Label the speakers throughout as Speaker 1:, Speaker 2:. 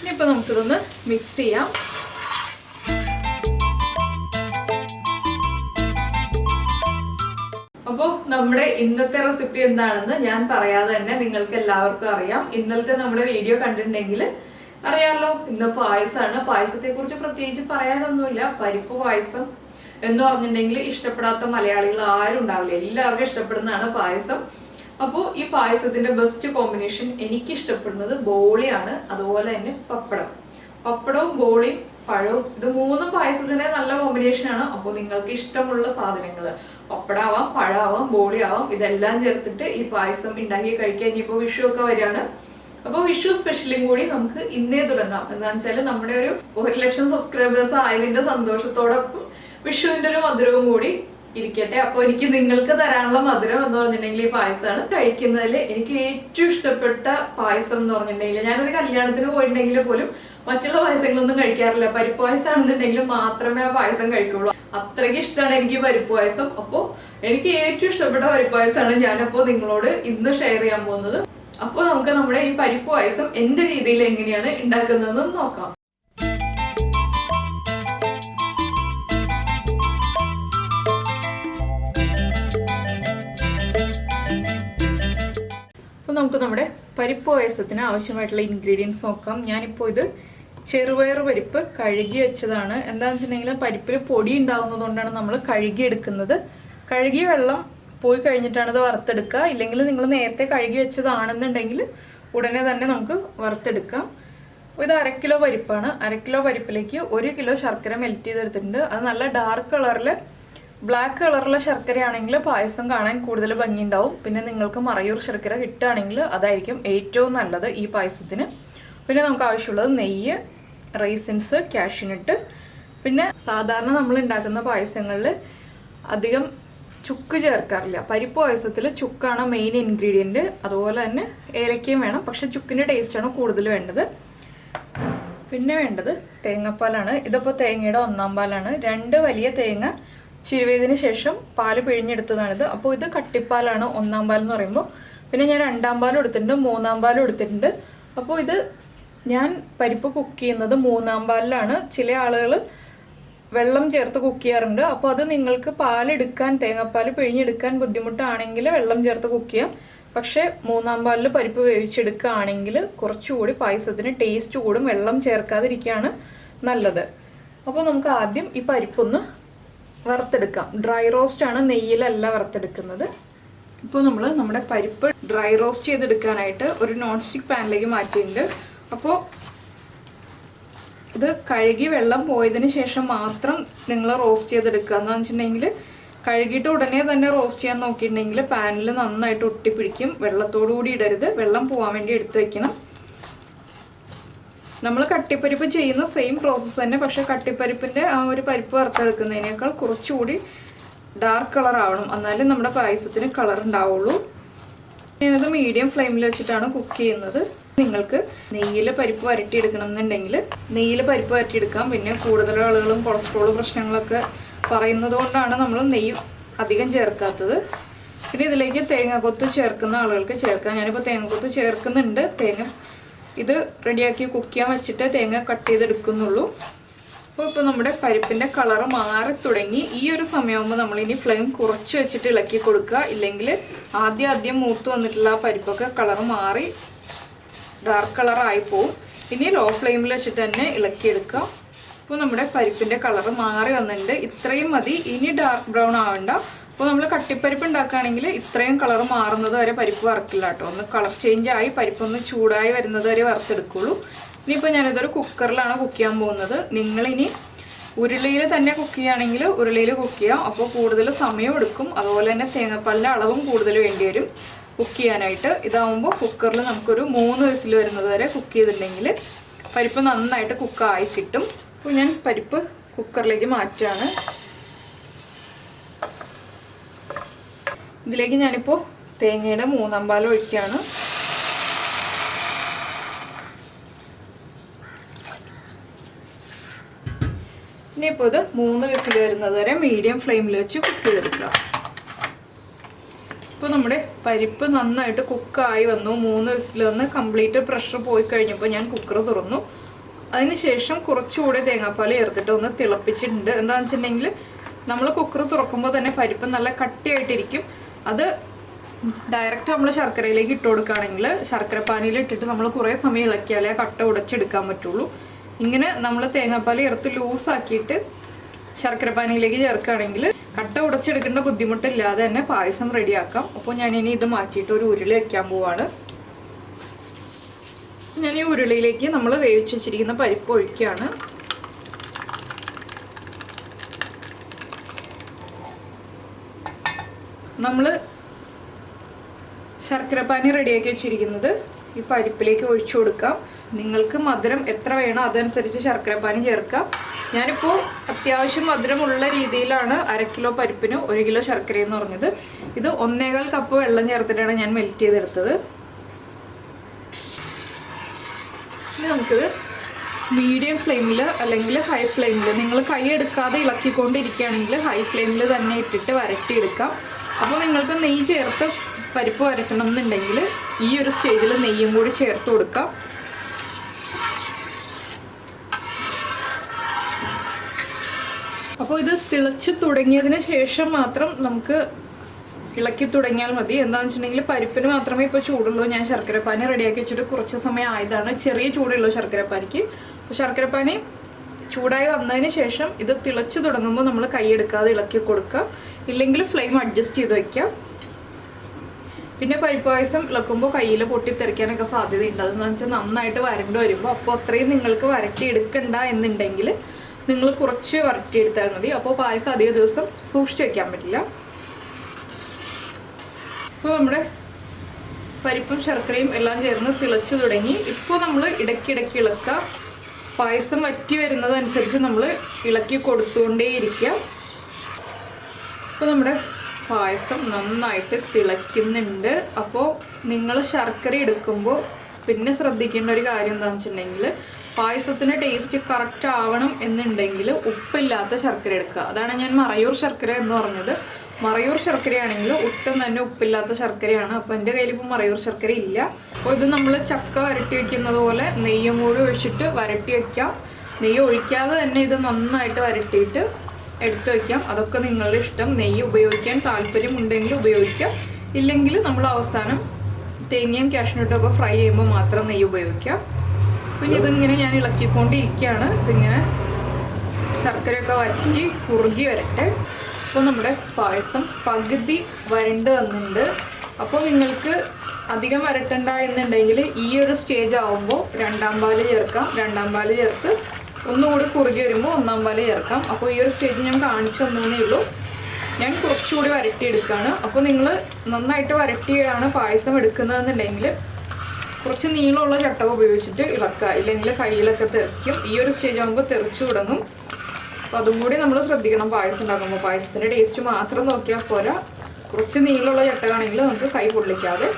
Speaker 1: ഇനിയിപ്പോൾ നമുക്കിതൊന്ന് മിക്സ് ചെയ്യാം. അപ്പോൾ നമ്മുടെ ഇന്നത്തെ റെസിപ്പി എന്താണെന്ന് ഞാൻ പറയാതെ തന്നെ നിങ്ങൾക്ക് എല്ലാവർക്കും അറിയാം. ഇന്നലത്തെ നമ്മുടെ വീഡിയോ കണ്ടിട്ടുണ്ടെങ്കിൽ അറിയാമല്ലോ ഇന്ന് പായസമാണ്. പായസത്തെക്കുറിച്ച് പ്രത്യേകിച്ച് പറയാനൊന്നുമില്ല. പരിപ്പ് പായസം എന്ന് പറഞ്ഞിട്ടുണ്ടെങ്കിൽ ഇഷ്ടപ്പെടാത്ത മലയാളികൾ ആരും ഉണ്ടാവില്ല. എല്ലാവർക്കും ഇഷ്ടപ്പെടുന്നതാണ് പായസം. അപ്പോൾ ഈ പായസത്തിന്റെ ബെസ്റ്റ് കോമ്പിനേഷൻ എനിക്ക് ഇഷ്ടപ്പെടുന്നത് ബോളിയാണ് അതുപോലെ തന്നെ പപ്പടം. പപ്പടവും ബോളിയും പഴവും ഇത് മൂന്നും പായസത്തിന്റെ നല്ല കോമ്പിനേഷൻ ആണ്. അപ്പോൾ നിങ്ങൾക്ക് ഇഷ്ടമുള്ള സാധനങ്ങൾ പപ്പടാവാം പഴമാവാം ബോളിയാവാം ഇതെല്ലാം ചേർത്തിട്ട് ഈ പായസം ഉണ്ടാക്കി കഴിക്കാൻ ഇനിയിപ്പോൾ വിഷു ഒക്കെ വരികയാണ്. അപ്പോൾ വിഷു സ്പെഷ്യലും കൂടി നമുക്ക് ഇന്നേ തുടങ്ങാം. എന്താണെന്ന് വെച്ചാൽ നമ്മുടെ ഒരു ഒരു ലക്ഷം സബ്സ്ക്രൈബേഴ്സ് ആയതിന്റെ സന്തോഷത്തോടൊപ്പം വിഷുവിന്റെ ഒരു മധുരവും കൂടി ഇരിക്കട്ടെ. അപ്പോൾ എനിക്ക് നിങ്ങൾക്ക് തരാനുള്ള മധുരം എന്ന് പറഞ്ഞിട്ടുണ്ടെങ്കിൽ ഈ പായസമാണ് കഴിക്കുന്നതിൽ എനിക്ക് ഏറ്റവും ഇഷ്ടപ്പെട്ട പായസം എന്ന് പറഞ്ഞിട്ടുണ്ടെങ്കിൽ ഞാനൊരു കല്യാണത്തിന് പോയിട്ടുണ്ടെങ്കിൽ പോലും മറ്റുള്ള പായസങ്ങളൊന്നും കഴിക്കാറില്ല. പരിപ്പ് പായസമാണെന്നുണ്ടെങ്കിൽ മാത്രമേ ആ പായസം കഴിക്കുള്ളൂ. അത്രയ്ക്ക് ഇഷ്ടമാണ് എനിക്ക് പരിപ്പ് പായസം. അപ്പോൾ എനിക്ക് ഏറ്റവും ഇഷ്ടപ്പെട്ട പരിപ്പ് പായസമാണ് ഞാനപ്പോൾ നിങ്ങളോട് ഇന്ന് ഷെയർ ചെയ്യാൻ പോകുന്നത്. അപ്പോൾ നമുക്ക് നമ്മുടെ ഈ പരിപ്പ് പായസം എന്റെ രീതിയിൽ എങ്ങനെയാണ് ഉണ്ടാക്കുന്നതെന്ന് നോക്കാം. നമുക്ക് നമ്മുടെ പരിപ്പ് പായസത്തിന് ആവശ്യമായിട്ടുള്ള ഇൻഗ്രീഡിയൻസ് നോക്കാം. ഞാനിപ്പോൾ ഇത് ചെറുപയർ പരിപ്പ് കഴുകി വെച്ചതാണ്. എന്താണെന്ന് വെച്ചിട്ടുണ്ടെങ്കിൽ പരിപ്പിൽ പൊടി ഉണ്ടാവുന്നതുകൊണ്ടാണ് നമ്മൾ കഴുകി എടുക്കുന്നത്. കഴുകിയ വെള്ളം പോയി കഴിഞ്ഞിട്ടാണ് ഇത് വറുത്തെടുക്കുക. ഇല്ലെങ്കിൽ നിങ്ങൾ നേരത്തെ കഴുകി വെച്ചതാണെന്നുണ്ടെങ്കിൽ ഉടനെ തന്നെ നമുക്ക് വറുത്തെടുക്കാം. ഇത് അര കിലോ പരിപ്പാണ്. അര കിലോ പരിപ്പിലേക്ക് ഒരു കിലോ ശർക്കര മെൽറ്റ് ചെയ്തെടുത്തിട്ടുണ്ട്. അത് നല്ല ഡാർക്ക് കളറിൽ ബ്ലാക്ക് കളറിലെ ശർക്കരയാണെങ്കിൽ പായസം കാണാൻ കൂടുതൽ ഭംഗിയുണ്ടാവും. പിന്നെ നിങ്ങൾക്ക് മറയൂർ ശർക്കര കിട്ടുകയാണെങ്കിൽ അതായിരിക്കും ഏറ്റവും നല്ലത് ഈ പായസത്തിന്. പിന്നെ നമുക്ക് ആവശ്യമുള്ളത് നെയ്യ് റൈസിൻസ് ക്യാഷിനിട്ട് പിന്നെ സാധാരണ നമ്മൾ ഉണ്ടാക്കുന്ന പായസങ്ങളിൽ അധികം ചുക്ക് ചേർക്കാറില്ല. പരിപ്പ് പായസത്തിൽ ചുക്കാണ് മെയിൻ ഇൻഗ്രീഡിയന്റ് അതുപോലെ തന്നെ ഏലക്കയും വേണം. പക്ഷെ ചുക്കിന്റെ ടേസ്റ്റാണ് കൂടുതൽ വേണ്ടത്. പിന്നെ വേണ്ടത് തേങ്ങാപ്പാലാണ്. ഇതിപ്പോൾ തേങ്ങയുടെ ഒന്നാം പാലാണ്. രണ്ട് വലിയ തേങ്ങ ചിരുവേതിന് ശേഷം പാൽ പിഴിഞ്ഞെടുത്തതാണിത്. അപ്പോൾ ഇത് കട്ടിപ്പാലാണ് ഒന്നാം പാൽ എന്ന് പറയുമ്പോൾ പിന്നെ ഞാൻ രണ്ടാം പാലും എടുത്തിട്ടുണ്ട് മൂന്നാം പാലും എടുത്തിട്ടുണ്ട്. അപ്പോൾ ഇത് ഞാൻ പരിപ്പ് കുക്ക് ചെയ്യുന്നത് മൂന്നാം പാലിലാണ്. ചില ആളുകൾ വെള്ളം ചേർത്ത് കുക്ക് ചെയ്യാറുണ്ട്. അപ്പോൾ അത് നിങ്ങൾക്ക് പാലെടുക്കാൻ തേങ്ങാപ്പാൽ പിഴിഞ്ഞെടുക്കാൻ ബുദ്ധിമുട്ടാണെങ്കിൽ വെള്ളം ചേർത്ത് കുക്ക് ചെയ്യാം. പക്ഷേ മൂന്നാം പാലിൽ പരിപ്പ് വേവിച്ചെടുക്കുകയാണെങ്കിൽ കുറച്ചുകൂടി പായസത്തിന് ടേസ്റ്റ് കൂടും വെള്ളം ചേർക്കാതിരിക്കുകയാണ് നല്ലത്. അപ്പോൾ നമുക്ക് ആദ്യം ഈ പരിപ്പൊന്ന് വറുത്തെടുക്കാം. ഡ്രൈ റോസ്റ്റ് ആണ് നെയ്യിലല്ല വറുത്തെടുക്കുന്നത്. ഇപ്പോൾ നമ്മൾ നമ്മുടെ പരിപ്പ് ഡ്രൈ റോസ്റ്റ് ചെയ്തെടുക്കാനായിട്ട് ഒരു നോൺ സ്റ്റിക്ക് പാനിലേക്ക് മാറ്റിയിട്ടുണ്ട്. അപ്പോൾ ഇത് കഴുകി വെള്ളം പോയതിന് ശേഷം മാത്രം നിങ്ങൾ റോസ്റ്റ് ചെയ്തെടുക്കുക. എന്ന് വെച്ചിട്ടുണ്ടെങ്കിൽ കഴുകിയിട്ട് ഉടനെ തന്നെ റോസ്റ്റ് ചെയ്യാൻ നോക്കിയിട്ടുണ്ടെങ്കിൽ പാനിൽ നന്നായിട്ട് ഒട്ടിപ്പിടിക്കും. വെള്ളത്തോടു കൂടി ഇടരുത്. വെള്ളം പോകാൻ വേണ്ടി എടുത്തു വെക്കണം. നമ്മൾ കട്ടിപ്പരിപ്പ് ചെയ്യുന്ന സെയിം പ്രോസസ്സ് തന്നെ പക്ഷേ കട്ടിപ്പരിപ്പിന്റെ ആ ഒരു പരിപ്പ് വറുത്തെടുക്കുന്നതിനേക്കാൾ കുറച്ചുകൂടി ഡാർക്ക് കളർ ആവണം. എന്നാലേ നമ്മുടെ പായസത്തിന് കളർ ഉണ്ടാവുള്ളൂ. ഞാനത് മീഡിയം ഫ്ലെയിമിൽ വെച്ചിട്ടാണ് കുക്ക് ചെയ്യുന്നത്. നിങ്ങൾക്ക് നെയ്യിൽ പരിപ്പ് വരട്ടിയെടുക്കണം എന്നുണ്ടെങ്കിൽ നെയ്യിൽ പരിപ്പ് വരട്ടിയെടുക്കാം. പിന്നെ കൂടുതൽ ആളുകളും കൊളസ്ട്രോൾ പ്രശ്നങ്ങളൊക്കെ പറയുന്നത് കൊണ്ടാണ് നമ്മൾ നെയ്യ് അധികം ചേർക്കാത്തത്. പിന്നെ ഇതിലേക്ക് തേങ്ങ തേങ്ങാക്കൊത്ത് ചേർക്കുന്ന ആളുകൾക്ക് ചേർക്കാം. ഞാനിപ്പോൾ തേങ്ങാക്കൊത്ത് ചേർക്കുന്നുണ്ട്. തേങ്ങ ഇത് റെഡിയാക്കി കുക്ക് ചെയ്യാൻ വെച്ചിട്ട് തേങ്ങ കട്ട് ചെയ്തെടുക്കുന്നുള്ളൂ. അപ്പോൾ ഇപ്പോൾ നമ്മുടെ പരിപ്പിന്റെ കളർ മാറി തുടങ്ങി. ഈ ഒരു സമയമാകുമ്പോൾ നമ്മളിനി ഫ്ലെയിം കുറച്ച് വെച്ചിട്ട് ഇളക്കി കൊടുക്കുക. ഇല്ലെങ്കിൽ ആദ്യം ആദ്യം മൂത്ത് വന്നിട്ടുള്ള ആ പരിപ്പൊക്കെ കളർ മാറി ഡാർക്ക് കളറായി പോവും. ഇനി ലോ ഫ്ലെയിമിൽ വെച്ചിട്ട് തന്നെ ഇളക്കിയെടുക്കുക. അപ്പോൾ നമ്മുടെ പരിപ്പിന്റെ കളർ മാറി വന്നിട്ടുണ്ട്. ഇത്രയും മതി. ഇനി ഡാർക്ക് ബ്രൗൺ ആവണ്ട. അപ്പോൾ നമ്മൾ കട്ടിപ്പരിപ്പ് ഉണ്ടാക്കുകയാണെങ്കിൽ ഇത്രയും കളർ മാറുന്നത് വരെ പരിപ്പ് വറക്കില്ല കേട്ടോ. ഒന്ന് കളർ ചേഞ്ച് ആയി പരിപ്പ് ഒന്ന് ചൂടായി വരുന്നത് വരെ വറുത്തെടുക്കുള്ളൂ. ഇനിയിപ്പോൾ ഞാനിതൊരു കുക്കറിലാണ് കുക്ക് ചെയ്യാൻ പോകുന്നത്. നിങ്ങളിനി ഉരുളിയിൽ തന്നെ കുക്ക് ചെയ്യുകയാണെങ്കിൽ ഉരുളിയിൽ കുക്ക് ചെയ്യാം. അപ്പോൾ കൂടുതൽ സമയം എടുക്കും. അതുപോലെ തന്നെ തേങ്ങാപ്പാലിന്റെ അളവും കൂടുതൽ വേണ്ടി വരും കുക്ക് ചെയ്യാനായിട്ട്. ഇതാവുമ്പോൾ കുക്കറിൽ നമുക്കൊരു മൂന്ന് വയസ്സിൽ വരുന്നത് വരെ കുക്ക് ചെയ്തിട്ടുണ്ടെങ്കിൽ പരിപ്പ് നന്നായിട്ട് കുക്കായി കിട്ടും. അപ്പോൾ ഞാൻ പരിപ്പ് കുക്കറിലേക്ക് മാറ്റുകയാണ്. ഇതിലേക്ക് ഞാനിപ്പോൾ തേങ്ങയുടെ മൂന്നാം പാൽ ഒഴിക്കുകയാണ്. ഇനിയിപ്പോൾ ഇത് മൂന്ന് വിസിൽ വരുന്നത് വരെ മീഡിയം ഫ്ലെയിമിൽ വെച്ച് കുക്ക് ചെയ്തെടുക്കുക. ഇപ്പോൾ നമ്മുടെ പരിപ്പ് നന്നായിട്ട് കുക്കായി വന്നു. മൂന്ന് വിസിൽ വന്ന് കംപ്ലീറ്റ് പ്രഷർ പോയി കഴിഞ്ഞപ്പോൾ ഞാൻ കുക്കർ തുറന്നു. അതിനുശേഷം കുറച്ചുകൂടെ തേങ്ങാപ്പാൽ ചേർത്തിട്ട് ഒന്ന് തിളപ്പിച്ചിട്ടുണ്ട്. എന്താണെന്ന് വെച്ചിട്ടുണ്ടെങ്കിൽ നമ്മൾ കുക്കർ തുറക്കുമ്പോൾ തന്നെ പരിപ്പ് നല്ല കട്ടിയായിട്ടിരിക്കും. അത് ഡയറക്റ്റ് നമ്മൾ ശർക്കരയിലേക്ക് ഇട്ട് കൊടുക്കുകയാണെങ്കിൽ ശർക്കര പാനിയിൽ ഇട്ടിട്ട് നമ്മൾ കുറേ സമയം ഇളക്കിയാലേ ആ കട്ട ഉടച്ചെടുക്കാൻ പറ്റുള്ളൂ. ഇങ്ങനെ നമ്മൾ തേങ്ങാപ്പാൽ ഇറത്ത് ലൂസാക്കിയിട്ട് ശർക്കര പാനിയിലേക്ക് ചേർക്കുകയാണെങ്കിൽ കട്ട ഉടച്ചെടുക്കേണ്ട ബുദ്ധിമുട്ടില്ലാതെ തന്നെ പായസം റെഡിയാക്കാം അപ്പോൾ ഞാൻ ഇനി ഇത് മാറ്റിയിട്ട് ഒരു ഉരുളി വയ്ക്കാൻ പോവാണ്. ഞാൻ ഈ ഉരുളിയിലേക്ക് നമ്മൾ വേവിച്ച് വെച്ചിരിക്കുന്ന പരിപ്പ് ഒഴിക്കുകയാണ്. നമ്മൾ ശർക്കരപ്പാനി റെഡിയാക്കി വെച്ചിരിക്കുന്നത് ഈ പരിപ്പിലേക്ക് ഒഴിച്ചു കൊടുക്കാം. നിങ്ങൾക്ക് മധുരം എത്ര വേണോ അതനുസരിച്ച് ശർക്കരപ്പാനി ചേർക്കാം. ഞാനിപ്പോൾ അത്യാവശ്യം മധുരമുള്ള രീതിയിലാണ് അര കിലോ പരിപ്പിന് ഒരു കിലോ ശർക്കര എന്ന് പറഞ്ഞത്. ഇത് ഒന്നേകാൽ കപ്പ് വെള്ളം ചേർത്തിട്ടാണ് ഞാൻ മെൽറ്റ് ചെയ്തെടുത്തത്. ഇനി നമുക്കിത് മീഡിയം ഫ്ലെയിമിൽ അല്ലെങ്കിൽ ഹൈ ഫ്ലെയിമിൽ നിങ്ങൾ കൈ എടുക്കാതെ ഇളക്കിക്കൊണ്ടിരിക്കുകയാണെങ്കിൽ ഹൈ ഫ്ലെയിമിൽ തന്നെ ഇട്ടിട്ട് വരട്ടിയെടുക്കാം. അപ്പോൾ നിങ്ങൾക്ക് നെയ്യ് ചേർത്ത് പരിപ്പ് വരക്കണം എന്നുണ്ടെങ്കിൽ ഈ ഒരു സ്റ്റേജിൽ നെയ്യും കൂടി ചേർത്ത് കൊടുക്കാം. അപ്പോൾ ഇത് തിളച്ച് തുടങ്ങിയതിന് ശേഷം മാത്രം നമുക്ക് ഇളക്കി തുടങ്ങിയാൽ മതി. എന്താണെന്ന് വെച്ചിട്ടുണ്ടെങ്കിൽ പരിപ്പിന് മാത്രമേ ഇപ്പോൾ ചൂടുള്ളൂ. ഞാൻ ശർക്കരപ്പാനി റെഡിയാക്കി വെച്ചിട്ട് കുറച്ച് സമയം ആയതാണ്. ചെറിയ ചൂടുള്ളൂ ശർക്കരപ്പാനിക്ക്. ശർക്കരപ്പാനി ചൂടായി വന്നതിന് ശേഷം ഇത് തിളച്ചു തുടങ്ങുമ്പോൾ നമ്മൾ കൈയെടുക്കാതെ ഇളക്കി കൊടുക്കുക. ഇല്ലെങ്കിൽ ഫ്ലെയിം അഡ്ജസ്റ്റ് ചെയ്ത് വയ്ക്കുക പിന്നെ പരിപ്പ് പായസം ഇളക്കുമ്പോൾ കയ്യിൽ പൊട്ടിത്തെറിക്കാനൊക്കെ സാധ്യതയുണ്ട്. അതെന്ന് വെച്ചാൽ നന്നായിട്ട് വരണ്ട് വരുമ്പോൾ അപ്പോൾ അത്രയും നിങ്ങൾക്ക് വരട്ടി എടുക്കണ്ട എന്നുണ്ടെങ്കിൽ നിങ്ങൾ കുറച്ച് വരട്ടിയെടുത്താൽ മതി. അപ്പോൾ പായസം അധിക ദിവസം സൂക്ഷിച്ച് വയ്ക്കാൻ പറ്റില്ല. ഇപ്പോൾ നമ്മുടെ പരിപ്പും ശർക്കരയും എല്ലാം ചേർന്ന് തിളച്ചു തുടങ്ങി. ഇപ്പോൾ നമ്മൾ ഇടയ്ക്കിടയ്ക്ക് ഇളക്കുക. പായസം വറ്റി വരുന്നതനുസരിച്ച് നമ്മൾ ഇളക്കി കൊടുത്തുകൊണ്ടേയിരിക്കുക. അപ്പോൾ നമ്മുടെ പായസം നന്നായിട്ട് തിളയ്ക്കുന്നുണ്ട്. അപ്പോൾ നിങ്ങൾ ശർക്കര എടുക്കുമ്പോൾ പിന്നെ ശ്രദ്ധിക്കേണ്ട ഒരു കാര്യം എന്താണെന്ന് വെച്ചിട്ടുണ്ടെങ്കിൽ പായസത്തിന് ടേസ്റ്റ് കറക്റ്റ് ആവണം എന്നുണ്ടെങ്കിൽ ഉപ്പില്ലാത്ത ശർക്കര എടുക്കുക. അതാണ് ഞാൻ മറയൂർ ശർക്കര എന്ന് പറഞ്ഞത്. മറയൂർ ശർക്കരയാണെങ്കിൽ ഒട്ടും തന്നെ ഉപ്പില്ലാത്ത ശർക്കരയാണ്. അപ്പോൾ എന്റെ കയ്യിൽ ഇപ്പോൾ മറയൂർ ശർക്കര ഇല്ല. അപ്പോൾ ഇത് നമ്മൾ ചക്ക വരട്ടി വെക്കുന്നത് പോലെ നെയ്യും കൂടി ഒഴിച്ചിട്ട് വരട്ടി വെക്കാം. നെയ്യ് ഒഴിക്കാതെ തന്നെ ഇത് നന്നായിട്ട് വരട്ടിയിട്ട് എടുത്ത് വയ്ക്കാം അതൊക്കെ നിങ്ങളുടെ ഇഷ്ടം. നെയ്യ് ഉപയോഗിക്കാൻ താല്പര്യമുണ്ടെങ്കിൽ ഉപയോഗിക്കാം ഇല്ലെങ്കിൽ നമ്മൾ അവസാനം തേങ്ങയും കാഷ്നട്ടൊക്കെ ഫ്രൈ ചെയ്യുമ്പോൾ മാത്രം നെയ്യ് ഉപയോഗിക്കാം പിന്നെ ഇതിങ്ങനെ ഞാൻ ഇളക്കിക്കൊണ്ടിരിക്കുകയാണ്. ഇതിങ്ങനെ ശർക്കരയൊക്കെ വറ്റി കുറുകി വരട്ടെ. അപ്പോൾ നമ്മുടെ പായസം പകുതി വരണ്ട് വന്നിട്ടുണ്ട്. അപ്പോൾ നിങ്ങൾക്ക് അധികം വരട്ടണ്ട എന്നുണ്ടെങ്കിൽ ഈ ഒരു സ്റ്റേജ് ആവുമ്പോൾ രണ്ടാം പാൽ ചേർക്കാം. രണ്ടാം പാൽ ചേർത്ത് ഒന്നുകൂടി കുറുകി വരുമ്പോൾ ഒന്നാം പാൽ ചേർക്കാം. അപ്പോൾ ഈ ഒരു സ്റ്റേജ് ഞാൻ കാണിച്ചു തന്നേ ഉള്ളൂ. ഞാൻ കുറച്ചുകൂടി വരട്ടിയെടുക്കുകയാണ്. അപ്പോൾ നിങ്ങൾ നന്നായിട്ട് വരട്ടിയാണ് പായസം എടുക്കുന്നതെന്നുണ്ടെങ്കിൽ കുറച്ച് നീളമുള്ള ചട്ടകം ഉപയോഗിച്ചിട്ട് ഇളക്കുക. ഇല്ലെങ്കിൽ കയ്യിലൊക്കെ തെറിക്കും. ഈ ഒരു സ്റ്റേജ് ആകുമ്പോൾ തെറിച്ചു തുടങ്ങും. അപ്പോൾ അതും കൂടി നമ്മൾ ശ്രദ്ധിക്കണം. പായസം ഉണ്ടാക്കുമ്പോൾ പായസത്തിന്റെ ടേസ്റ്റ് മാത്രം നോക്കിയാൽ പോരാ. കുറച്ച് നീളമുള്ള ചട്ടകാണെങ്കിൽ നമുക്ക് കൈ പൊള്ളിക്കാതെ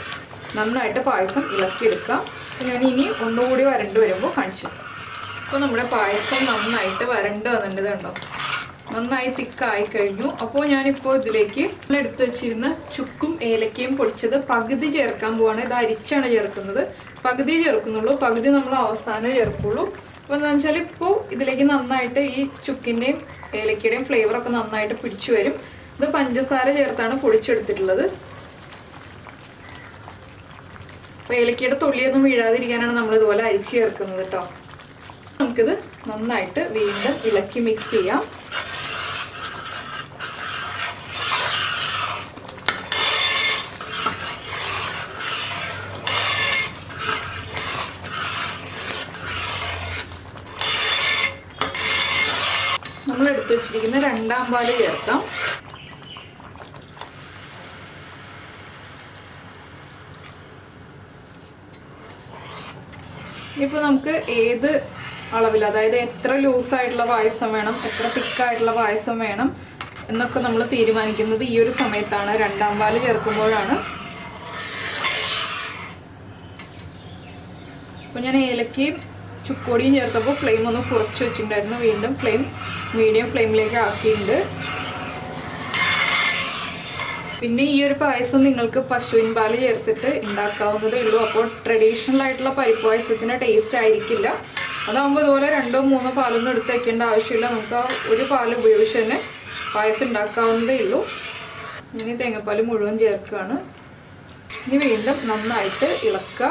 Speaker 1: നന്നായിട്ട് പായസം ഇളക്കിയെടുക്കാം. ഞാൻ ഇനി ഒന്നുകൂടി വരണ്ട് വരുമ്പോൾ കാണിച്ചു അപ്പൊ അപ്പോൾ നമ്മുടെ പായസം നന്നായിട്ട് വരണ്ട് വന്നിട്ട് കണ്ടോ? നന്നായി തിക്കായി കഴിഞ്ഞു. അപ്പോൾ ഞാനിപ്പോൾ ഇതിലേക്ക് നമ്മൾ എടുത്തു വെച്ചിരുന്ന ചുക്കും ഏലക്കയും പൊടിച്ചത് പകുതി ചേർക്കാൻ പോവാണ്. ഇത് അരിച്ചാണ് ചേർക്കുന്നത്. പകുതി ചേർക്കുന്നുള്ളൂ. പകുതി നമ്മൾ അവസാനം ചേർക്കുള്ളൂ. അപ്പോൾ എന്താണെന്ന് വെച്ചാൽ ഇപ്പോൾ ഇതിലേക്ക് നന്നായിട്ട് ഈ ചുക്കിന്റെയും ഏലക്കയുടെയും ഫ്ലേവറൊക്കെ നന്നായിട്ട് പിടിച്ചു വരും. ഇത് പഞ്ചസാര ചേർത്താണ് പൊടിച്ചെടുത്തിട്ടുള്ളത്. അപ്പോൾ ഏലക്കയുടെ തൊള്ളിയൊന്നും വീഴാതിരിക്കാനാണ് നമ്മൾ ഇതുപോലെ അരിച്ച് ചേർക്കുന്നത് കേട്ടോ നമുക്കിത് നന്നായിട്ട് വീണ്ടും ഇളക്കി മിക്സ് ചെയ്യാം നമ്മൾ എടുത്തു വെച്ചിരിക്കുന്ന രണ്ടാം പാൽ ചേർക്കാം. ഇപ്പൊ നമുക്ക് ഏത് അളവിൽ അതായത് എത്ര ലൂസായിട്ടുള്ള പായസം വേണം എത്ര തിക്കായിട്ടുള്ള പായസം വേണം എന്നൊക്കെ നമ്മൾ തീരുമാനിക്കുന്നത് ഈ ഒരു സമയത്താണ്. രണ്ടാം പാൽ ചേർക്കുമ്പോഴാണ്. അപ്പോൾ ഞാൻ ഏലക്കയും ചുക്കോടിയും ചേർത്തപ്പോൾ ഫ്ലെയിം ഒന്ന് കുറച്ച് വെച്ചിട്ടുണ്ടായിരുന്നു. വീണ്ടും ഫ്ലെയിം മീഡിയം ഫ്ലെയിമിലേക്ക് ആക്കിയിട്ടുണ്ട്. പിന്നെ ഈ ഒരു പായസം നിങ്ങൾക്ക് പശുവിൻ പാൽ ചേർത്തിട്ട് ഉണ്ടാക്കാവുന്നതേ ഉള്ളൂ. അപ്പോൾ ട്രഡീഷണൽ ആയിട്ടുള്ള പരിപ്പ് പായസത്തിന് ടേസ്റ്റ് ആയിരിക്കില്ല. അതാകുമ്പോൾ ഇതുപോലെ രണ്ടോ മൂന്നോ പാലൊന്നും എടുത്ത് വയ്ക്കേണ്ട ആവശ്യമില്ല. നമുക്ക് ആ ഒരു പാൽ ഉപയോഗിച്ച് തന്നെ പായസം ഉണ്ടാക്കാവുന്നതേ ഉള്ളൂ. ഇനി തേങ്ങാപ്പാൽ മുഴുവൻ ചേർക്കുകയാണ്. ഇനി വീണ്ടും നന്നായിട്ട് ഇളക്കുക.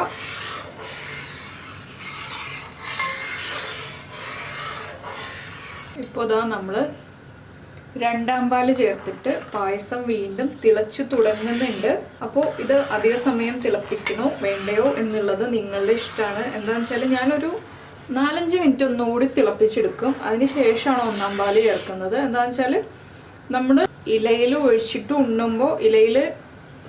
Speaker 1: ഇപ്പോൾ ഇതാ നമ്മൾ രണ്ടാം പാൽ ചേർത്തിട്ട് പായസം വീണ്ടും തിളച്ചു തുടങ്ങുന്നുണ്ട്. അപ്പോൾ ഇത് അധിക സമയം തിളപ്പിക്കണോ വേണ്ടയോ എന്നുള്ളത് നിങ്ങളുടെ ഇഷ്ടമാണ്. എന്താണെന്ന് വെച്ചാൽ ഞാനൊരു നാലഞ്ച് മിനിറ്റ് ഒന്നുകൂടി തിളപ്പിച്ചെടുക്കും. അതിന് ശേഷമാണ് ഒന്നാം പാൽ ചേർക്കുന്നത്. എന്താണെന്ന് വെച്ചാൽ നമ്മൾ ഇലയിൽ ഒഴിച്ചിട്ട് ഉണ്ണുമ്പോൾ ഇലയിൽ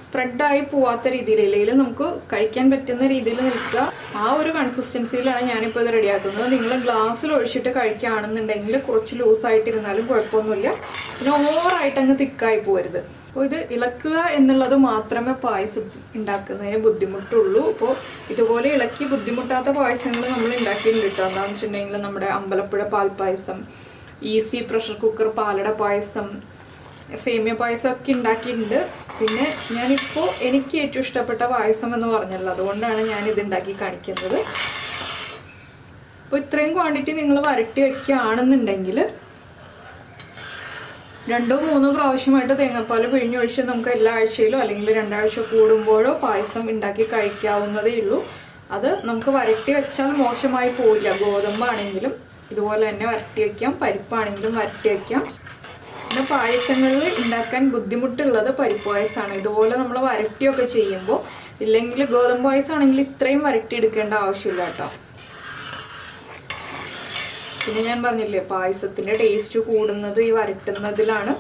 Speaker 1: സ്പ്രെഡായി പോവാത്ത രീതിയിൽ അല്ലെങ്കിൽ നമുക്ക് കഴിക്കാൻ പറ്റുന്ന രീതിയിൽ നിൽക്കുക. ആ ഒരു കൺസിസ്റ്റൻസിയിലാണ് ഞാനിപ്പോൾ ഇത് റെഡിയാക്കുന്നത്. നിങ്ങൾ ഗ്ലാസ്സിൽ ഒഴിച്ചിട്ട് കഴിക്കുകയാണെന്നുണ്ടെങ്കിൽ കുറച്ച് ലൂസായിട്ടിരുന്നാലും കുഴപ്പമൊന്നുമില്ല. പിന്നെ ഓവറായിട്ട് അങ്ങ് തിക്കായി പോരുത്. അപ്പോൾ ഇത് ഇളക്കുക എന്നുള്ളത് മാത്രമേ പായസം ഉണ്ടാക്കുന്നതിന് ബുദ്ധിമുട്ടുള്ളൂ. അപ്പോൾ ഇതുപോലെ ഇളക്കി ബുദ്ധിമുട്ടാത്ത പായസങ്ങൾ നമ്മൾ ഉണ്ടാക്കിയിട്ടുണ്ട് കേട്ടോ. എന്താണെന്ന് വെച്ചിട്ടുണ്ടെങ്കിൽ നമ്മുടെ അമ്പലപ്പുഴ പാൽപ്പായസം ഈസി പ്രഷർ കുക്കർ പാലട പായസം സേമിയ പായസം ഒക്കെ ഉണ്ടാക്കിയിട്ടുണ്ട്. പിന്നെ ഞാനിപ്പോൾ എനിക്ക് ഏറ്റവും ഇഷ്ടപ്പെട്ട പായസം എന്ന് പറഞ്ഞല്ലോ അതുകൊണ്ടാണ് ഞാൻ ഇത് ഉണ്ടാക്കി കാണിക്കുന്നത്. അപ്പോൾ ഇത്രയും ക്വാണ്ടിറ്റി നിങ്ങൾ വരട്ടി വയ്ക്കുകയാണെന്നുണ്ടെങ്കിൽ രണ്ടോ മൂന്നോ പ്രാവശ്യമായിട്ട് തേങ്ങാപ്പാൽ പിഴിഞ്ഞൊഴിച്ച് നമുക്ക് എല്ലാ ആഴ്ചയിലോ അല്ലെങ്കിൽ രണ്ടാഴ്ച കൂടുമ്പോഴോ പായസം ഉണ്ടാക്കി കഴിക്കാവുന്നതേ ഉള്ളൂ. അത് നമുക്ക് വരട്ടി വെച്ചാൽ മോശമായി പോവില്ല. ഗോതമ്പാണെങ്കിലും ഇതുപോലെ തന്നെ വരട്ടി വയ്ക്കാം പരിപ്പാണെങ്കിലും വരട്ടി വയ്ക്കാം പിന്നെ പായസങ്ങളിൽ ഉണ്ടാക്കാൻ ബുദ്ധിമുട്ടുള്ളത് പരിപ്പ് പായസമാണ് ഇതുപോലെ നമ്മൾ വരട്ടിയൊക്കെ ചെയ്യുമ്പോൾ ഇല്ലെങ്കിൽ ഗോതമ്പ് പായസമാണെങ്കിൽ ഇത്രയും വരട്ടി എടുക്കേണ്ട ആവശ്യമില്ല കേട്ടോ. പിന്നെ ഞാൻ പറഞ്ഞില്ലേ പായസത്തിന്റെ ടേസ്റ്റ് കൂടുന്നത് ഈ വരട്ടുന്നതിലാണ്.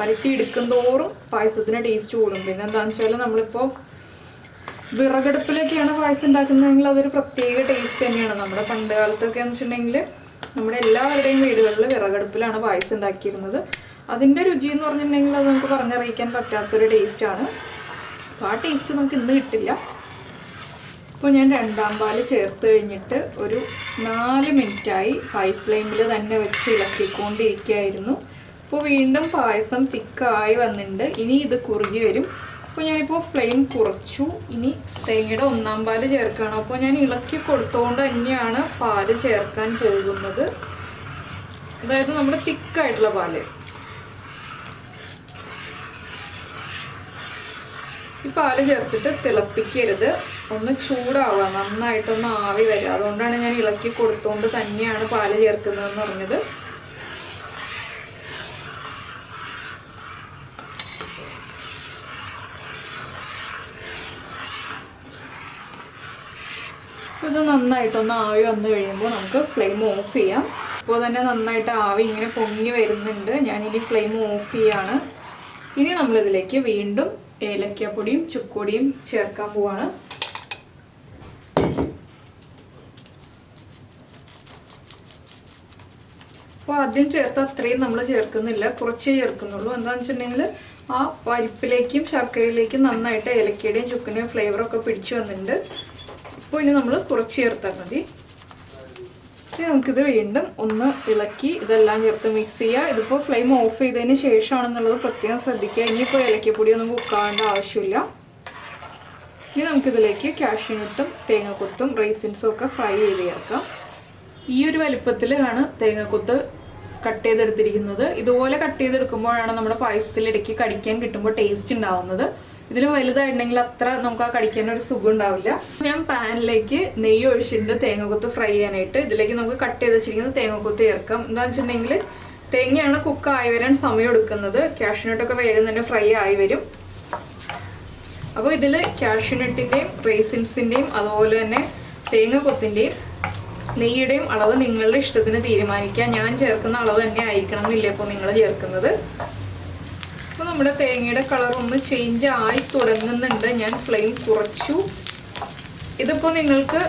Speaker 1: വരട്ടി എടുക്കും തോറും പായസത്തിന്റെ ടേസ്റ്റ് കൂടും. പിന്നെ എന്താണെന്ന് വെച്ചാൽ നമ്മളിപ്പോൾ വിറകടുപ്പിലൊക്കെയാണ് പായസം ഉണ്ടാക്കുന്നതെങ്കിൽ അതൊരു പ്രത്യേക ടേസ്റ്റ് തന്നെയാണ്. നമ്മുടെ പണ്ട് കാലത്തൊക്കെ എന്ന് വെച്ചിട്ടുണ്ടെങ്കിൽ നമ്മുടെ എല്ലാവരുടെയും വീടുകളിൽ വിറകടുപ്പിലാണ് പായസം ഉണ്ടാക്കിയിരുന്നത്. അതിന്റെ രുചി എന്ന് പറഞ്ഞിട്ടുണ്ടെങ്കിൽ അത് നമുക്ക് പറഞ്ഞറിയിക്കാൻ പറ്റാത്തൊരു ടേസ്റ്റാണ് അപ്പോൾ ആ ടേസ്റ്റ് നമുക്ക് ഇന്ന് കിട്ടില്ല. ഇപ്പോൾ ഞാൻ രണ്ടാം പാൽ ചേർത്ത് കഴിഞ്ഞിട്ട് ഒരു നാല് മിനിറ്റായി ഹൈ ഫ്ലെയിമിൽ തന്നെ വെച്ച് ഇളക്കിക്കൊണ്ടിരിക്കുകയായിരുന്നു. ഇപ്പോൾ വീണ്ടും പായസം തിക്കായി വന്നിട്ടുണ്ട്. ഇനി ഇത് കുറുകി വരും. അപ്പോൾ ഞാനിപ്പോൾ ഫ്ലെയിം കുറച്ചു. ഇനി തേങ്ങയുടെ ഒന്നാം പാൽ ചേർക്കണം. അപ്പോൾ ഞാൻ ഇളക്കി കൊടുത്തുകൊണ്ട് തന്നെയാണ് പാൽ ചേർക്കാൻ പോകുന്നത്. അതായത് നമ്മുടെ തിക്കായിട്ടുള്ള പാൽ. ഈ പാൽ ചേർത്തിട്ട് തിളപ്പിക്കരുത്. ഒന്ന് ചൂടാവുക. നന്നായിട്ടൊന്ന് ആവി വരിക. അതുകൊണ്ടാണ് ഞാൻ ഇളക്കി കൊടുത്തുകൊണ്ട് തന്നെയാണ് പാൽ ചേർക്കുന്നതെന്ന് പറഞ്ഞത്. ഇത് നന്നായിട്ടൊന്ന് ആവി വന്നു കഴിയുമ്പോൾ നമുക്ക് ഫ്ലെയിം ഓഫ് ചെയ്യാം. ഇപ്പോൾ തന്നെ നന്നായിട്ട് ആവി ഇങ്ങനെ പൊങ്ങി വരുന്നുണ്ട്. ഞാനിനി ഫ്ലെയിം ഓഫ് ചെയ്യാണ്. ഇനി നമ്മളിതിലേക്ക് വീണ്ടും ഏലക്കാപ്പൊടിയും ചുക്കുപൊടിയും ചേർക്കാൻ പോവാണ്. അപ്പോൾ ആദ്യം ചേർത്ത അത്രയും നമ്മൾ ചേർക്കുന്നില്ല കുറച്ചേ ചേർക്കുന്നുള്ളൂ. എന്താണെന്ന് വെച്ചിട്ടുണ്ടെങ്കിൽ ആ പരിപ്പിലേക്കും ശർക്കരയിലേക്കും നന്നായിട്ട് ഏലക്കയുടെയും ചുക്കിന്റെയും ഫ്ലേവറൊക്കെ പിടിച്ചു വന്നിട്ടുണ്ട്. ഇപ്പൊ ഇനി നമ്മൾ കുറച്ച് ചേർത്താൽ മതി. ഇനി നമുക്കിത് വീണ്ടും ഒന്ന് ഇളക്കി ഇതെല്ലാം ചേർത്ത് മിക്സ് ചെയ്യുക. ഇതിപ്പോൾ ഫ്ലെയിം ഓഫ് ചെയ്തതിന് ശേഷമാണെന്നുള്ളത് പ്രത്യേകം ശ്രദ്ധിക്കുക. ഇനിയിപ്പോൾ ഇലക്കപ്പൊടി ഒന്നും കുക്കാവേണ്ട ആവശ്യമില്ല. ഇനി നമുക്കിതിലേക്ക് കാഷ്യൂനട്ടും തേങ്ങക്കൊത്തും റൈസിൻസും ഒക്കെ ഫ്രൈ ചെയ്ത് ചേർക്കാം. ഈ ഒരു വലിപ്പത്തിൽ ആണ് തേങ്ങക്കൊത്ത് കട്ട് ചെയ്തെടുത്തിരിക്കുന്നത്. ഇതുപോലെ കട്ട് ചെയ്തെടുക്കുമ്പോഴാണ് നമ്മുടെ പായസത്തിൽ ഇടയ്ക്ക് കടിക്കാൻ കിട്ടുമ്പോൾ ടേസ്റ്റ് ഉണ്ടാവുന്നത്. ഇതിലും വലുതായിട്ടുണ്ടെങ്കിൽ അത്ര നമുക്ക് ആ കടിക്കാൻ ഒരു സുഖം ഉണ്ടാവില്ല. ഞാൻ പാനിലേക്ക് നെയ്യ് ഒഴിച്ചിട്ടുണ്ട് തേങ്ങക്കൊത്ത് ഫ്രൈ ചെയ്യാനായിട്ട്. ഇതിലേക്ക് നമുക്ക് കട്ട് ചെയ്ത് വെച്ചിരിക്കുന്നത് തേങ്ങക്കൊത്ത് ചേർക്കാം. എന്താണെന്ന് വെച്ചിട്ടുണ്ടെങ്കിൽ തേങ്ങയാണ് കുക്ക് ആയി വരാൻ സമയം എടുക്കുന്നത്. ക്യാഷ്യൂനട്ടൊക്കെ വേഗം തന്നെ ഫ്രൈ ആയി വരും. അപ്പോൾ ഇതിൽ ക്യാഷ്യൂനട്ടിന്റെയും റേസിൻസിന്റെയും അതുപോലെ തന്നെ തേങ്ങക്കൊത്തിന്റെയും നെയ്യുടെയും അളവ് നിങ്ങളുടെ ഇഷ്ടത്തിന് തീരുമാനിക്കാം ഞാൻ ചേർക്കുന്ന അളവ് തന്നെ ആയിരിക്കണം എന്നില്ല ഇപ്പോൾ നിങ്ങൾ ചേർക്കുന്നത്? അപ്പോൾ നമ്മുടെ തേങ്ങയുടെ കളർ ഒന്ന് ചേഞ്ച് ആയി തുടങ്ങുന്നുണ്ട്. ഞാൻ ഫ്ലെയിം കുറച്ചു. ഇതിപ്പോൾ നിങ്ങൾക്ക്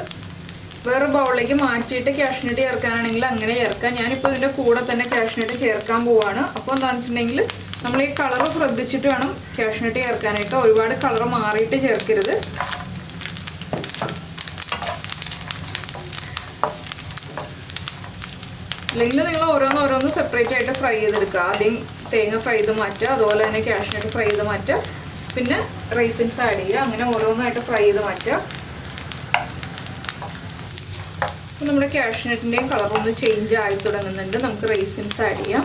Speaker 1: വേറെ ബൗളിലേക്ക് മാറ്റിയിട്ട് കാഷ്നട്ട് ചേർക്കാനാണെങ്കിൽ അങ്ങനെ ചേർക്കാം. ഞാനിപ്പോൾ ഇതിന്റെ കൂടെ തന്നെ കാഷ്നട്ട് ചേർക്കാൻ പോവാണ്. അപ്പോൾ എന്താണെന്ന് വെച്ചിട്ടുണ്ടെങ്കിൽ നമ്മൾ ഈ കളർ ശ്രദ്ധിച്ചിട്ട് വേണം കാഷ്നട്ട് ചേർക്കാനായിട്ട്. ഒരുപാട് കളർ മാറിയിട്ട് ചേർക്കരുത്. അല്ലെങ്കിൽ നിങ്ങൾ ഓരോന്ന് ഓരോന്ന് സെപ്പറേറ്റ് ആയിട്ട് ഫ്രൈ ചെയ്തെടുക്കുക. ആദ്യം തേങ്ങ ഫ്രൈ ചെയ്ത് മാറ്റുക. അതുപോലെ തന്നെ കാഷ്നട്ട് ഫ്രൈ ചെയ്ത് മാറ്റുക. പിന്നെ റൈസിൻസ് ആഡ് ചെയ്യുക. അങ്ങനെ ഓരോന്നായിട്ട് ഫ്രൈ ചെയ്ത് മാറ്റുക. അപ്പോൾ നമ്മുടെ ക്യാഷ്നട്ടിന്റെയും കളറൊന്ന് ചേഞ്ച് ആയി തുടങ്ങുന്നുണ്ട്. നമുക്ക് റൈസിൻസ് ആഡ് ചെയ്യാം.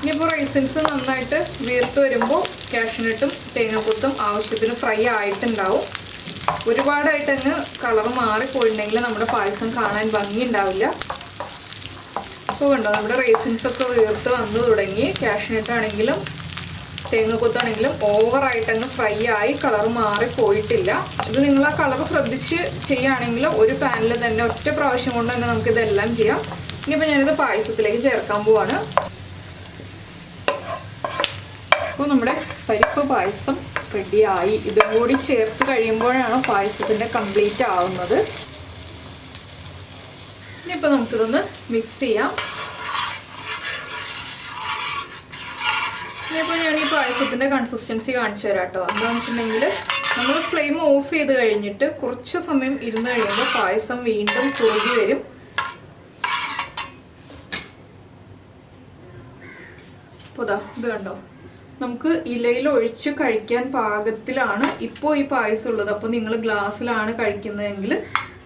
Speaker 1: ഇനിയിപ്പോൾ റൈസിൻസ് നന്നായിട്ട് വീർത്ത് വരുമ്പോൾ ക്യാഷ്നട്ടും തേങ്ങാക്കൊത്തും ആവശ്യത്തിന് ഫ്രൈ ആയിട്ടുണ്ടാവും. ഒരുപാടായിട്ട് അങ്ങ് കളർ മാറിപ്പോയിട്ടുണ്ടെങ്കിൽ നമ്മുടെ പായസം കാണാൻ ഭംഗി ഉണ്ടാവില്ല അപ്പോൾ കണ്ടോ നമ്മുടെ റേസിൻസ് ഒക്കെ വീർത്ത് വന്നു തുടങ്ങി. കാഷ്നട്ടാണെങ്കിലും തേങ്ങക്കൊത്താണെങ്കിലും ഓവറായിട്ട് അങ്ങ് ഫ്രൈ ആയി കളർ മാറിപ്പോയിട്ടില്ല. ഇത് നിങ്ങൾ ആ കളർ ശ്രദ്ധിച്ച് ചെയ്യുകയാണെങ്കിൽ ഒരു പാനിൽ തന്നെ ഒറ്റ പ്രാവശ്യം കൊണ്ട് തന്നെ നമുക്ക് ഇതെല്ലാം ചെയ്യാം. ഇനിയിപ്പോൾ ഞാനിത് പായസത്തിലേക്ക് ചേർക്കാൻ പോവാണ്. അപ്പോൾ നമ്മുടെ പരിപ്പ് പായസം റെഡിയായി. ഇതും കൂടി ചേർത്ത് കഴിയുമ്പോഴാണ് പായസത്തിന്റെ കംപ്ലീറ്റ് ആവുന്നത്. ഇനിയിപ്പോൾ നമുക്കിതൊന്ന് മിക്സ് ചെയ്യാം. ഇനിയിപ്പോൾ ഞാൻ ഈ പായസത്തിന്റെ കൺസിസ്റ്റൻസി കാണിച്ചു തരാം കേട്ടോ. എന്താണെന്ന് വെച്ചിട്ടുണ്ടെങ്കിൽ നമ്മൾ ഫ്ലെയിം ഓഫ് ചെയ്ത് കഴിഞ്ഞിട്ട് കുറച്ച് സമയം ഇരുന്ന് കഴിയുമ്പോൾ പായസം വീണ്ടും കുറുകി വരും. അപ്പോൾ ഇതാ ഇത് കണ്ടോ? നമുക്ക് ഇലയിൽ ഒഴിച്ച് കഴിക്കാൻ പാകത്തിലാണ് ഇപ്പോൾ ഈ പായസം ഉള്ളത്. അപ്പോൾ നിങ്ങൾ ഗ്ലാസ്സിലാണ് കഴിക്കുന്നതെങ്കിൽ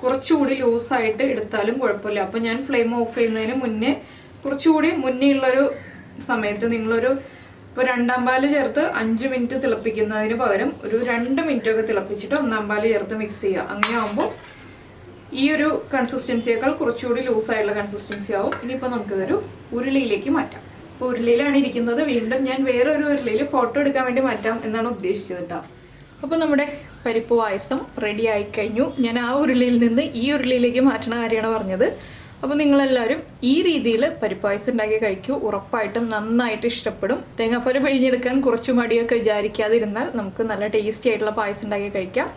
Speaker 1: കുറച്ചുകൂടി ലൂസായിട്ട് എടുത്താലും കുഴപ്പമില്ല. അപ്പോൾ ഞാൻ ഫ്ലെയിം ഓഫ് ചെയ്യുന്നതിന് മുന്നേ കുറച്ചുകൂടി മുന്നേ ഉള്ളൊരു സമയത്ത് നിങ്ങളൊരു ഇപ്പോൾ രണ്ടാം പാൽ ചേർത്ത് അഞ്ച് മിനിറ്റ് തിളപ്പിക്കുന്നതിന് പകരം ഒരു രണ്ട് മിനിറ്റൊക്കെ തിളപ്പിച്ചിട്ട് ഒന്നാം പാൽ ചേർത്ത് മിക്സ് ചെയ്യുക. അങ്ങനെ ആകുമ്പോൾ ഈ ഒരു കൺസിസ്റ്റൻസിയേക്കാൾ കുറച്ചുകൂടി ലൂസായുള്ള കൺസിസ്റ്റൻസി ആവും. ഇനിയിപ്പോൾ നമുക്കിതൊരു ഉരുളിയിലേക്ക് മാറ്റാം. ഇപ്പോൾ ഉരുളിയിലാണ് ഇരിക്കുന്നത്. വീണ്ടും ഞാൻ വേറൊരു ഉരുളിയിൽ ഫോട്ടോ എടുക്കാൻ വേണ്ടി മാറ്റാം എന്നാണ് ഉദ്ദേശിച്ചത് കേട്ടോ. അപ്പോൾ നമ്മുടെ പരിപ്പ് പായസം റെഡി ആയി കഴിഞ്ഞു. ഞാൻ ആ ഉരുളിയിൽ നിന്ന് ഈ ഉരുളിയിലേക്ക് മാറ്റണ കാര്യമാണ് പറഞ്ഞത്. അപ്പോൾ നിങ്ങളെല്ലാവരും ഈ രീതിയിൽ പരിപ്പ് പായസം ഉണ്ടാക്കി കഴിക്കൂ. ഉറപ്പായിട്ടും നന്നായിട്ട് ഇഷ്ടപ്പെടും. തേങ്ങാപ്പാൽ പിഴിഞ്ഞെടുക്കാൻ കുറച്ച് മടിയൊക്കെ വിചാരിക്കാതിരുന്നാൽ നമുക്ക് നല്ല ടേസ്റ്റി ആയിട്ടുള്ള പായസം ഉണ്ടാക്കി കഴിക്കാം.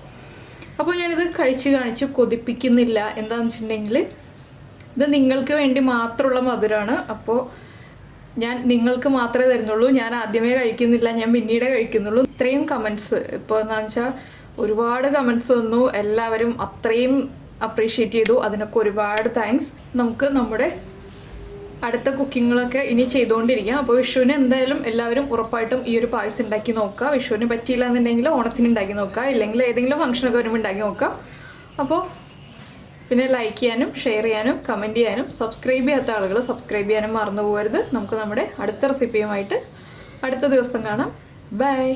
Speaker 1: അപ്പോൾ ഞാനിത് കഴിച്ച് കാണിച്ച് കൊതിപ്പിക്കുന്നില്ല എന്താണെന്ന് വെച്ചിട്ടുണ്ടെങ്കിൽ ഇത് നിങ്ങൾക്ക് വേണ്ടി മാത്രമുള്ള മധുരമാണ് അപ്പോൾ ഞാൻ നിങ്ങൾക്ക് മാത്രമേ തരുന്നുള്ളൂ. ഞാൻ ആദ്യമേ കഴിക്കുന്നില്ല. ഞാൻ പിന്നീട് കഴിക്കുന്നുള്ളൂ. ഇത്രയും കമൻസ് ഇപ്പോൾ എന്താണെന്ന് വെച്ചാൽ ഒരുപാട് കമൻസ് വന്നു. എല്ലാവരും അത്രയും അപ്രീഷിയേറ്റ് ചെയ്തു. അതിനൊക്കെ ഒരുപാട് താങ്ക്സ് നമുക്ക് നമ്മുടെ അടുത്ത കുക്കിങ്ങുകളൊക്കെ ഇനി ചെയ്തുകൊണ്ടിരിക്കാം. അപ്പോൾ വിഷുവിന് എന്തായാലും എല്ലാവരും ഉറപ്പായിട്ടും ഈ ഒരു പായസം ഉണ്ടാക്കി നോക്കുക. വിഷുവിന് പറ്റിയില്ല എന്നുണ്ടെങ്കിൽ ഓണത്തിന് ഉണ്ടാക്കി നോക്കുക. ഇല്ലെങ്കിൽ ഏതെങ്കിലും ഫംഗ്ഷനൊക്കെ വരുമ്പോൾ ഉണ്ടാക്കി നോക്കുക. അപ്പോൾ പിന്നെ ലൈക്ക് ചെയ്യാനും ഷെയർ ചെയ്യാനും കമന്റ് ചെയ്യാനും സബ്സ്ക്രൈബ് ചെയ്യാത്ത ആളുകൾ സബ്സ്ക്രൈബ് ചെയ്യാനും മറന്നു പോകരുത്. നമുക്ക് നമ്മുടെ അടുത്ത റെസിപ്പിയുമായിട്ട് അടുത്ത ദിവസം കാണാം. ബൈ